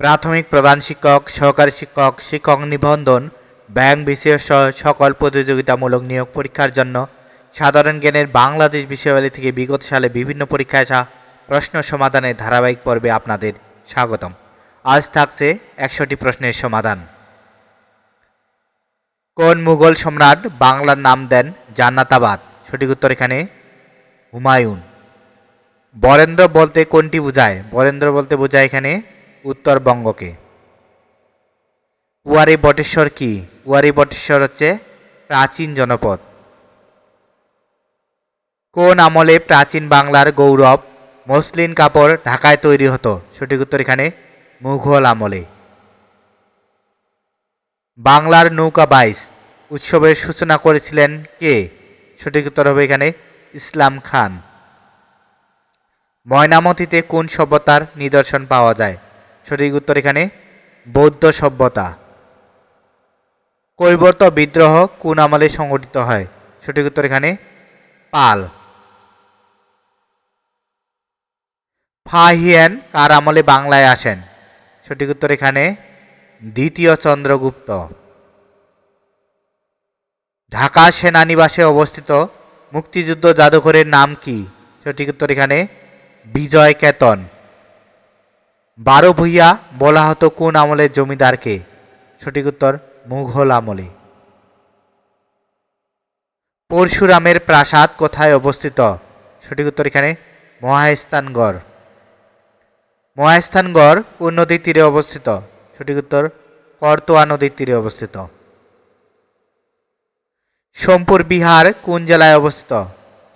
প্রাথমিক প্রধান শিক্ষক, সহকারী শিক্ষক শিক্ষক নিবন্ধন, ব্যাংক বিশেষ সকল প্রতিযোগিতামূলক নিয়োগ পরীক্ষার জন্য সাধারণ জ্ঞানের বাংলাদেশ বিশ্ববিদ্যালয় থেকে বিগত সালে বিভিন্ন পরীক্ষায় আসা প্রশ্ন সমাধানের ধারাবাহিক পর্বে আপনাদের স্বাগতম। আজ থাকছে একশোটি প্রশ্নের সমাধান। কোন মুঘল সম্রাট বাংলার নাম দেন জান্নাতাবাদ? সঠিক উত্তর এখানে হুমায়ুন। বরেন্দ্র বলতে কোনটি বোঝায়? বরেন্দ্র বলতে বোঝায় এখানে উত্তরবঙ্গকে। ওয়ারি বটেশ্বর কি? ওয়ারি বটেশ্বর হচ্ছে প্রাচীন জনপদ। কোন আমলে প্রাচীন বাংলার গৌরব মসলিন কাপড় ঢাকায় তৈরি হতো? সঠিক উত্তর এখানে মুঘল আমলে। বাংলার নৌকা বাইশ। উৎসবের সূচনা করেছিলেন কে? সঠিক উত্তর হবে এখানে ইসলাম খান। ময়নামতিতে কোন সভ্যতার নিদর্শন পাওয়া যায়? সঠিক উত্তর এখানে, বৌদ্ধ সভ্যতা। কৈবর্ত বিদ্রোহ কোন আমলে সংগঠিত হয়? সঠিক উত্তর এখানে, পাল। ফাহিয়ান কার আমলে বাংলায় আসেন? সঠিক উত্তর এখানে, দ্বিতীয় চন্দ্রগুপ্ত। ঢাকা সেনানিবাসে অবস্থিত মুক্তিযুদ্ধ জাদুঘরের নাম কি? সঠিক উত্তর এখানে, বিজয় কেতন। বারো ভূইয়া বলা হতো কোন আমলের জমিদারকে। সঠিক উত্তর, মুঘল আমলে। পরশুরামের প্রাসাদ কোথায় অবস্থিত? সঠিক উত্তর এখানে, মহাস্থানগড়। মহাস্থানগড় কোন নদীর তীরে অবস্থিত? সঠিক উত্তর, করতোয়া নদীর তীরে অবস্থিত। সোমপুর বিহার কোন জেলায় অবস্থিত?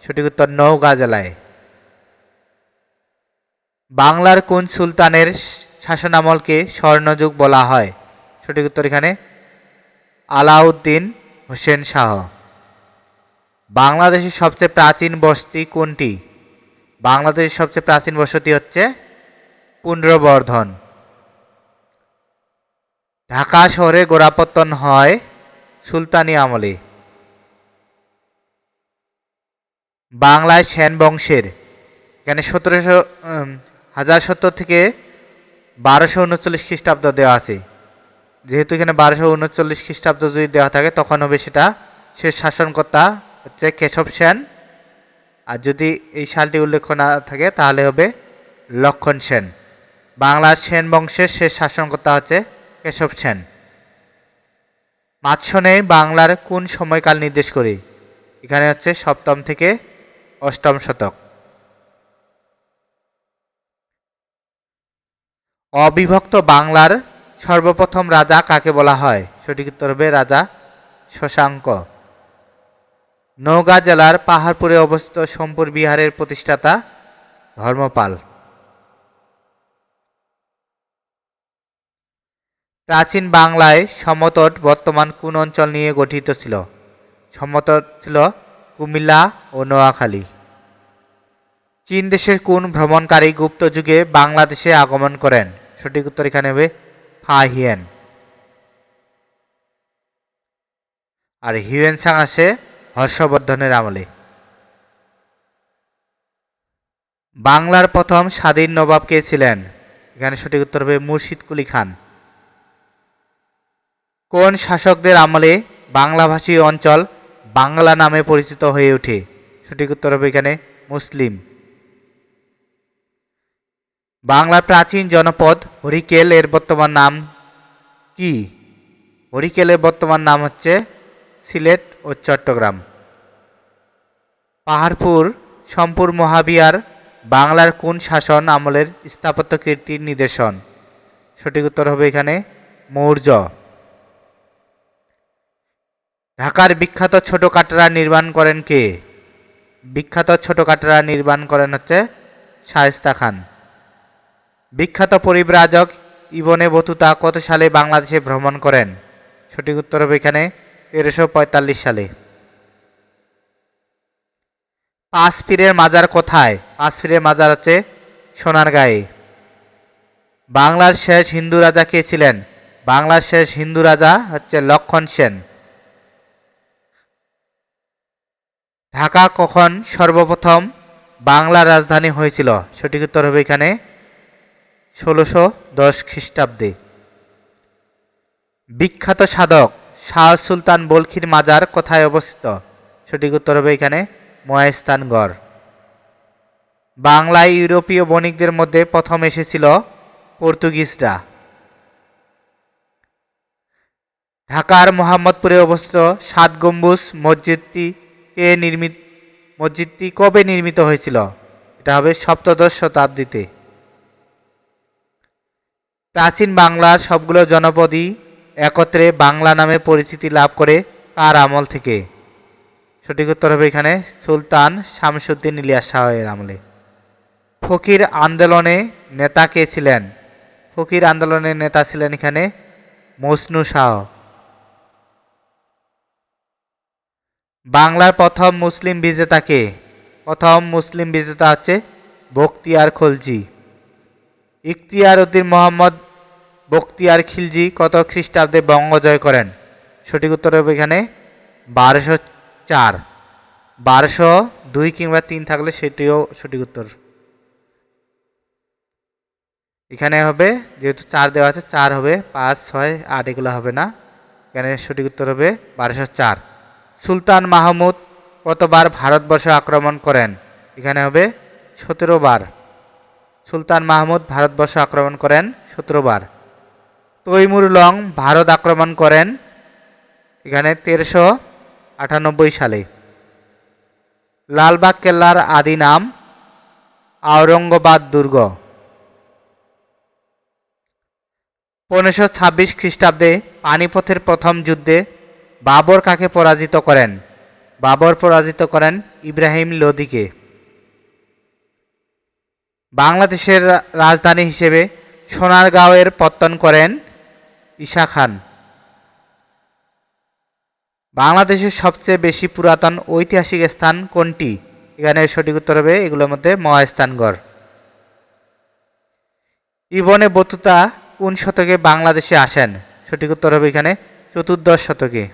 সঠিক উত্তর, নওগাঁ জেলায়। বাংলার কোন সুলতানের শাসনামলকে স্বর্ণযুগ বলা হয়? সঠিক উত্তর এখানে আলাউদ্দিন হোসেন শাহ। বাংলাদেশের সবচেয়ে প্রাচীন বসতি কোনটি? বাংলাদেশের সবচেয়ে প্রাচীন বসতি হচ্ছে পুণ্ড্রবর্ধন ঢাকা শহরে গোড়াপত্তন হয় সুলতানি আমলে। বাংলায় সেন বংশের এখানে সতেরোশো হাজার সত্তর থেকে বারোশো উনচল্লিশ খ্রিস্টাব্দ দেওয়া আছে। যেহেতু এখানে বারোশো উনচল্লিশ খ্রিস্টাব্দ যদি দেওয়া থাকে, তখন হবে সেটা শেষ শাসনকর্তা হচ্ছে কেশব সেন। আর যদি এই সালটি উল্লেখ না থাকে, তাহলে হবে লক্ষণ সেন। বাংলার সেন বংশের শেষ শাসনকর্তা হচ্ছে কেশব সেন। মাৎসনে বাংলার কোন সময়কাল নির্দেশ করে? এখানে হচ্ছে সপ্তম থেকে অষ্টম শতক। অবিভক্ত বাংলার সর্বপ্রথম রাজা কাকে বলা হয়? সঠিক উত্তর হবে রাজা শশাঙ্ক। নওগাঁ জেলার পাহাড়পুরে অবস্থিত সোমপুর বিহারের প্রতিষ্ঠাতা ধর্মপাল। প্রাচীন বাংলায় সমতট বর্তমান কোন অঞ্চল নিয়ে গঠিত ছিল? সমতট ছিল কুমিল্লা ও নোয়াখালী। চীন দেশের কোন ভ্রমণকারী গুপ্ত যুগে বাংলাদেশে আগমন করেন? সঠিক উত্তর এখানে হবে ফাহিয়েন আর হিউয়েন সাং আসে হর্ষবর্ধনের আমলে। বাংলার প্রথম স্বাধীন নবাব কে ছিলেন? এখানে সঠিক উত্তর হবে মুর্শিদ কুলি খান। কোন শাসকদের আমলে বাংলাভাষী অঞ্চল বাংলা নামে পরিচিত হয়ে ওঠে? সঠিক উত্তর হবে এখানে মুসলিম। বাংলার প্রাচীন জনপদ হরিকেল এর বর্তমান নাম কি? হরিকেলের বর্তমান নাম হচ্ছে সিলেট ও চট্টগ্রাম। পাহাড়পুর, সম্পুর মহাবিহার, বাংলার কোন শাসন আমলের স্থাপত্য কীর্তির নিদর্শন? সঠিক উত্তর হবে এখানে মৌর্য। ঢাকার বিখ্যাত ছোট কাটরা নির্মাণ করেন কে? বিখ্যাত ছোট কাটরা নির্মাণ করেন হচ্ছে শায়েস্তা খান। বিখ্যাত পরিব্রাজক ইবনে বতুতা কত সালে বাংলাদেশে ভ্রমণ করেন? সঠিক উত্তর হবে এখানে তেরোশো পঁয়তাল্লিশ সালে। পাঁচ পীরের মাজার কোথায়? পাঁচ পীরের মাজার হচ্ছে সোনারগাঁয়ে। বাংলার শেষ হিন্দু রাজা কে ছিলেন? বাংলার শেষ হিন্দু রাজা হচ্ছে লক্ষণ সেন। ঢাকা কখন সর্বপ্রথম বাংলার রাজধানী হয়েছিল? সঠিক উত্তর হবে এখানে ষোলোশো দশ খ্রিস্টাব্দে। বিখ্যাত সাধক শাহ সুলতান বলখির মাজার কোথায় অবস্থিত? সঠিক উত্তর হবে এখানে ময়াস্তানগড় বাংলায় ইউরোপীয় বণিকদের মধ্যে প্রথম এসেছিল পর্তুগিজরা। ঢাকার মোহাম্মদপুরে অবস্থিত সাত গম্বুজ মসজিদটি কে নির্মিত মসজিদটি কবে নির্মিত হয়েছিল? এটা হবে সপ্তদশ শতাব্দীতে। প্রাচীন বাংলার সবগুলো জনপদই একত্রে বাংলা নামে পরিচিতি লাভ করে কার আমল থেকে। সঠিক উত্তর হবে এখানে সুলতান শামসুদ্দিন ইলিয়াস শাহের আমলে। ফকির আন্দোলনে নেতা কে ছিলেন? ফকির আন্দোলনের নেতা ছিলেন এখানে মসনু শাহ। বাংলার প্রথম মুসলিম বিজেতাকে প্রথম মুসলিম বিজেতা হচ্ছে বখতিয়ার খলজি। ইখতিয়ার উদ্দিন মোহাম্মদ বখতিয়ার খিলজি কত খ্রিস্টাব্দে বঙ্গ জয় করেন? সঠিক উত্তর হবে এখানে বারোশো চার। বারোশো দুই কিংবা তিন থাকলে সেটিও সঠিক উত্তর। এখানে হবে, যেহেতু চার দেওয়া আছে, চার হবে, পাঁচ, ছয়, আট এগুলো হবে না। এখানে সঠিক উত্তর হবে বারোশো চার। সুলতান মাহমুদ কতবার ভারতবর্ষ আক্রমণ করেন? এখানে হবে সতেরো বার। সুলতান মাহমুদ ভারতবর্ষ আক্রমণ করেন সতেরো বার তৈমুর লং ভারত আক্রমণ করেন এখানে তেরোশো আটানব্বই সালে। লালবাগ কেল্লার আদি নাম আওরঙ্গাবাদ দুর্গ। পনেরোশো ছাব্বিশ খ্রিস্টাব্দে পানিপথের প্রথম যুদ্ধে বাবর কাকে পরাজিত করেন? বাবর পরাজিত করেন ইব্রাহিম লোদিকে। বাংলাদেশের রাজধানী হিসেবে সোনারগাঁওয়ের পত্তন করেন ঈশা খান। বাংলাদেশের সবচেয়ে বেশি পুরাতন ঐতিহাসিক স্থান কোনটি? এখানে সঠিক উত্তর হবে এগুলোর মধ্যে মহাস্থানগড়। ইবনে বতুতা কোন শতকে বাংলাদেশে আসেন? সঠিক উত্তর হবে এখানে চতুর্দশ শতকে।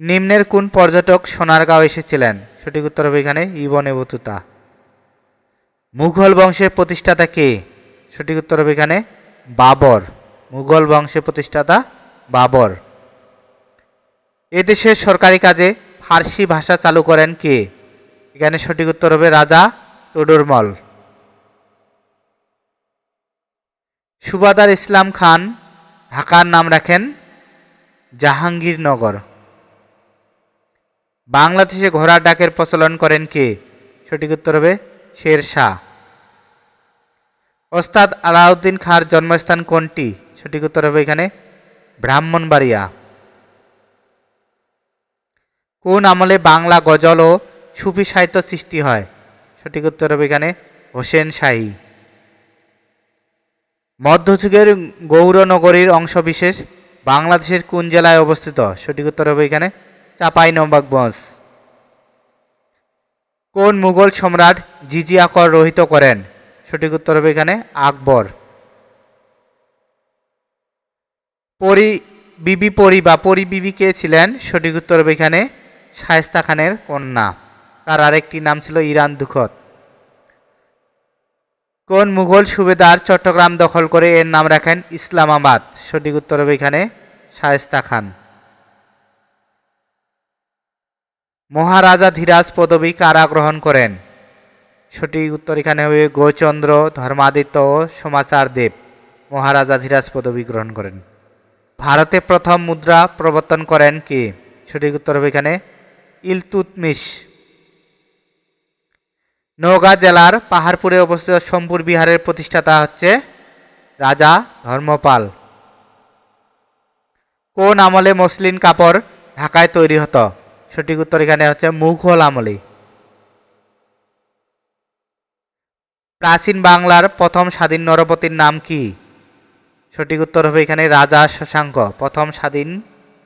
নিম্নের কোন পর্যটক সোনারগাঁও এসেছিলেন? সঠিক উত্তর হবে এখানে ইবনে বতুতা। মুঘল বংশের প্রতিষ্ঠাতা কে? সঠিক উত্তর হবে এখানে বাবর। মুঘল বংশের প্রতিষ্ঠাতা বাবর। এদেশের সরকারি কাজে ফার্সি ভাষা চালু করেন কে? এখানে সঠিক উত্তর হবে রাজা টুডুরমল। সুবাদার ইসলাম খান ঢাকার নাম রাখেন জাহাঙ্গীরনগর। বাংলাদেশে ঘোড়ার ডাকের প্রচলন করেন কে? সঠিক উত্তর হবে শের শাহ ওস্তাদ আলাউদ্দিন খাঁর জন্মস্থান কোনটি? সঠিক উত্তর হবে এখানে ব্রাহ্মণবাড়িয়া। কোন আমলে বাংলা গজল ও সুফি সাহিত্য সৃষ্টি হয়? সঠিক উত্তর হবে এখানে হোসেন শাহী। মধ্যযুগের গৌরনগরীর অংশবিশেষ বাংলাদেশের কোন জেলায় অবস্থিত? সঠিক উত্তর হবে এখানে চাপাই নবাবগঞ্জ। কোন মুঘল সম্রাট জিজিয়া কর রহিত করেন? সঠিক উত্তর হবে এখানে আকবর। পরি, বিবি পরি বা পরি বিবি কে ছিলেন? সঠিক উত্তর হবে এখানে শায়েস্তা খানের কন্যা। তার আরেকটি নাম ছিল ইরান দুখত। কোন মুঘল সুবেদার চট্টগ্রাম দখল করে এর নাম রাখেন ইসলামাবাদ? সঠিক উত্তর হবে এখানে শায়েস্তা খান। মহারাজা ধীরাজ পদবী কারা গ্রহণ করেন। সঠিক উত্তর এখানে হবে গৌচন্দ্র, ধর্মাদিত্য ও সমাচার দেব। মহারাজা ধীরাজ পদবী গ্রহণ করেন। ভারতে প্রথম মুদ্রা প্রবর্তন করেন কে? সঠিক উত্তর হবে এখানে ইলতুতমিশ। নওগাঁ জেলার পাহাড়পুরে অবস্থিত সোমপুর বিহারের প্রতিষ্ঠাতা হচ্ছে রাজা ধর্মপাল। কোন আমলে মসলিন কাপড় ঢাকায় তৈরি হতো? সঠিক উত্তর এখানে হচ্ছে মুঘল আমলে। প্রাচীন বাংলার প্রথম স্বাধীন নরপতির নাম কি? সঠিক উত্তর হবে এখানে রাজা শশাঙ্ক, প্রথম স্বাধীন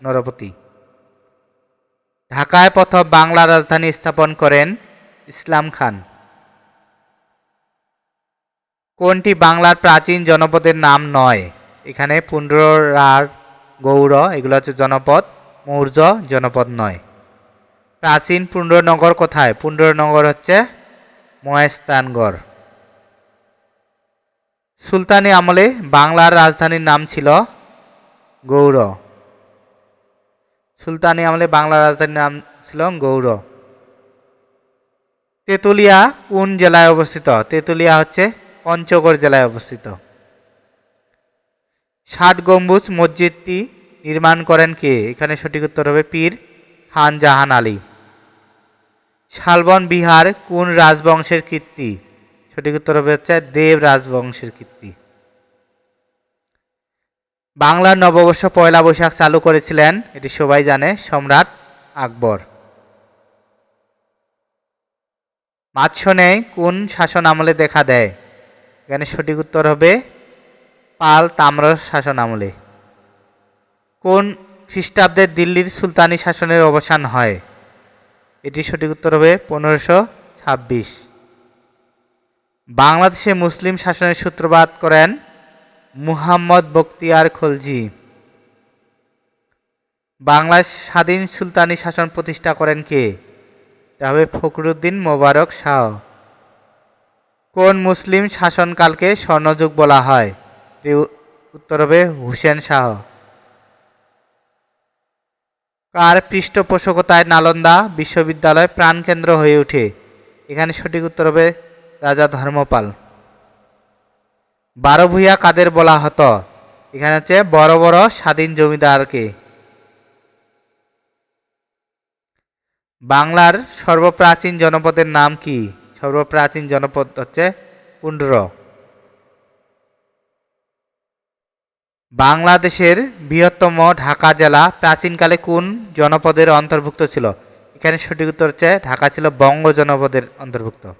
নরপতি। ঢাকায় প্রথম বাংলা রাজধানী স্থাপন করেন ইসলাম খান। কোনটি বাংলার প্রাচীন জনপদের নাম নয়? এখানে পুণ্ডরার গৌড়, এগুলো হচ্ছে জনপদ, মৌর্য জনপদ নয়। প্রাচীন পুণ্ডরনগর কোথায়? পুণ্ডরনগর হচ্ছে মহেস্তানগড় সুলতানি আমলে বাংলার রাজধানীর নাম ছিল গৌড়। সুলতানি আমলে বাংলার রাজধানীর নাম ছিল গৌড়। তেতুলিয়া কোন জেলায় অবস্থিত? তেতুলিয়া হচ্ছে পঞ্চগড় জেলায় অবস্থিত। ষাট গম্বুজ মসজিদটি নির্মাণ করেন কে? এখানে সঠিক উত্তর হবে পীর খান জাহান আলী। শালবন বিহার কোন রাজবংশের কীর্তি? সঠিক উত্তর হবে হচ্ছে দেব রাজবংশের কীর্তি। বাংলার নববর্ষ পয়লা বৈশাখ চালু করেছিলেন, এটি সবাই জানে, সম্রাট আকবর। মাৎসনে কোন শাসন আমলে দেখা দেয়? এখানে সঠিক উত্তর হবে পাল তাম্র শাসন আমলে। কোন খ্রিস্টাব্দে দিল্লির সুলতানি শাসনের অবসান হয়? এটি সঠিক উত্তর হবে পনেরোশো ছাব্বিশ। বাংলাদেশে মুসলিম শাসনের সূত্রপাত করেন মুহাম্মদ বখতিয়ার খলজি। বাংলার স্বাধীন সুলতানি শাসন প্রতিষ্ঠা করেন কে? এটা হবে ফখরুদ্দিন মোবারক শাহ। কোন মুসলিম শাসনকালকে স্বর্ণযুগ বলা হয়? উত্তর হবে হুসেন শাহ। কার পৃষ্ঠপোষকতায় নালন্দা বিশ্ববিদ্যালয় প্রাণকেন্দ্র হয়ে ওঠে? এখানে সঠিক উত্তর হবে রাজা ধর্মপাল। বারো ভূঁইয়া কাদের বলা হতো? এখানে হচ্ছে বড় বড় স্বাধীন জমিদারকে। বাংলার সর্বপ্রাচীন জনপদের নাম কি? সর্বপ্রাচীন জনপদ হচ্ছে কুন্ড্র। বাংলাদেশের বৃহত্তম ঢাকা জেলা প্রাচীনকালে কোন জনপদের অন্তর্ভুক্ত ছিল? এখানে সঠিক উত্তর হচ্ছে, ঢাকা ছিল বঙ্গ জনপদের অন্তর্ভুক্ত।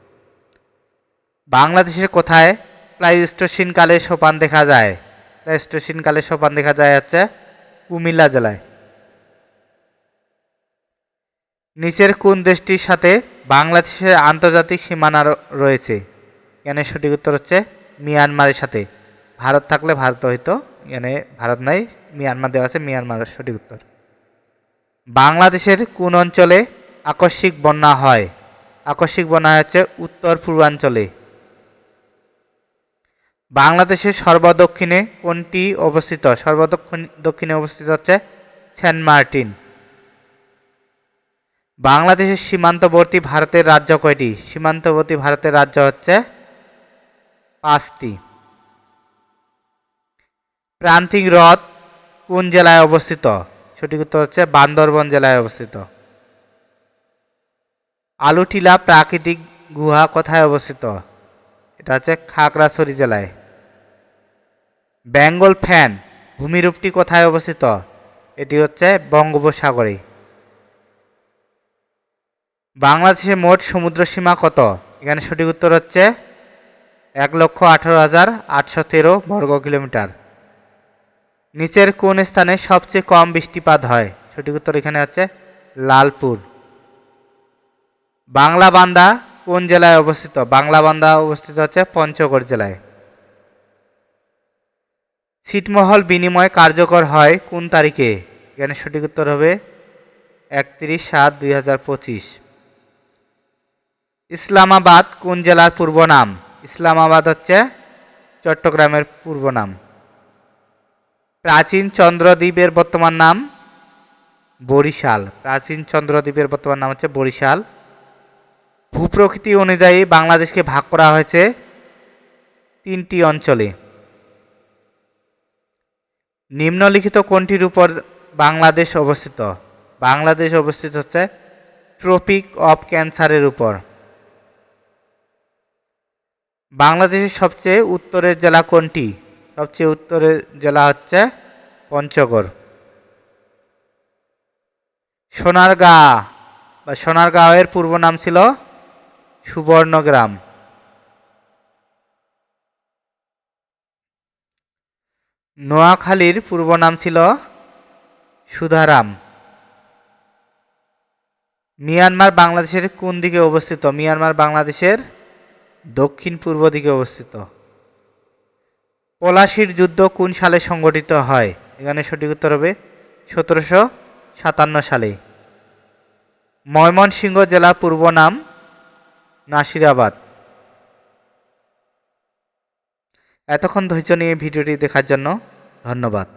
বাংলাদেশের কোথায় প্লাইস্টোসিন কালে সোপান দেখা যায়? প্লাইস্টোসিন কালে সোপান দেখা যায় হচ্ছে কুমিল্লা জেলায়। নিচের কোন দেশটির সাথে বাংলাদেশের আন্তর্জাতিক সীমানা রয়েছে? এখানে সঠিক উত্তর হচ্ছে মিয়ানমারের সাথে। ভারত থাকলে ভারত হইতো এখানে ভারত নাই, মিয়ানমার দেওয়া আছে, মিয়ানমার সঠিক উত্তর। বাংলাদেশের কোন অঞ্চলে আকস্মিক বন্যা হয়? আকস্মিক বন্যা হচ্ছে উত্তর পূর্বাঞ্চলে। বাংলাদেশের সর্বদক্ষিণে কোনটি অবস্থিত? সর্বদক্ষিণ, দক্ষিণে অবস্থিত হচ্ছে সেন্ট মার্টিন। বাংলাদেশের সীমান্তবর্তী ভারতের রাজ্য কয়টি? সীমান্তবর্তী ভারতের রাজ্য হচ্ছে পাঁচটি। প্রান্তিক হ্রদ কোন জেলায় অবস্থিত? সঠিক উত্তর হচ্ছে বান্দরবন জেলায় অবস্থিত। আলুটিলা প্রাকৃতিক গুহা কোথায় অবস্থিত? এটা হচ্ছে খাগড়াছড়ি জেলায়। বেঙ্গল ফ্যান ভূমিরূপটি কোথায় অবস্থিত? এটি হচ্ছে বঙ্গোপসাগরে। বাংলাদেশের মোট সমুদ্র সীমা কত? এখানে সঠিক উত্তর হচ্ছে এক লক্ষ আঠারো হাজার আটশো তেরো বর্গ কিলোমিটার। নিচের কোন স্থানে সবচেয়ে কম বৃষ্টিপাত হয়? সঠিক উত্তর এখানে হচ্ছে লালপুর। বাংলা বান্দা কোন জেলায় অবস্থিত? বাংলা বান্দা অবস্থিত হচ্ছে পঞ্চগড় জেলায়। ছিটমহল বিনিময় কার্যকর হয় কোন তারিখে? এখানে সঠিক উত্তর হবে একত্রিশ সাত দুই হাজার পঁচিশ। ইসলামাবাদ কোন জেলার পূর্ব নাম? ইসলামাবাদ হচ্ছে চট্টগ্রামের পূর্ব নাম। প্রাচীন চন্দ্রদ্বীপের বর্তমান নাম বরিশাল। প্রাচীন চন্দ্রদ্বীপের বর্তমান নাম হচ্ছে বরিশাল। ভূপ্রকৃতি অনুযায়ী বাংলাদেশকে ভাগ করা হয়েছে তিনটি অঞ্চলে। নিম্নলিখিত কোনটির উপর বাংলাদেশ অবস্থিত? বাংলাদেশ অবস্থিত হচ্ছে ট্রপিক অফ ক্যান্সারের উপর। বাংলাদেশের সবচেয়ে উত্তরের জেলা কোনটি? সবচেয়ে উত্তরের জেলা হচ্ছে পঞ্চগড়। সোনারগাঁ, বা সোনারগাঁওয়ের পূর্ব নাম ছিল সুবর্ণগ্রাম। নোয়াখালীর পূর্ব নাম ছিল সুধারাম। মিয়ানমার বাংলাদেশের কোন দিকে অবস্থিত? মিয়ানমার বাংলাদেশের দক্ষিণ পূর্ব দিকে অবস্থিত। পলাশির যুদ্ধ কোন সালে সংগঠিত হয়? এখানে সঠিক উত্তর হবে সতেরোশো সাতান্ন সালে। ময়মনসিংহ জেলা পূর্ব নাম নাসিরাবাদ। এতক্ষণ ধৈর্য নিয়ে ভিডিওটি দেখার জন্য ধন্যবাদ।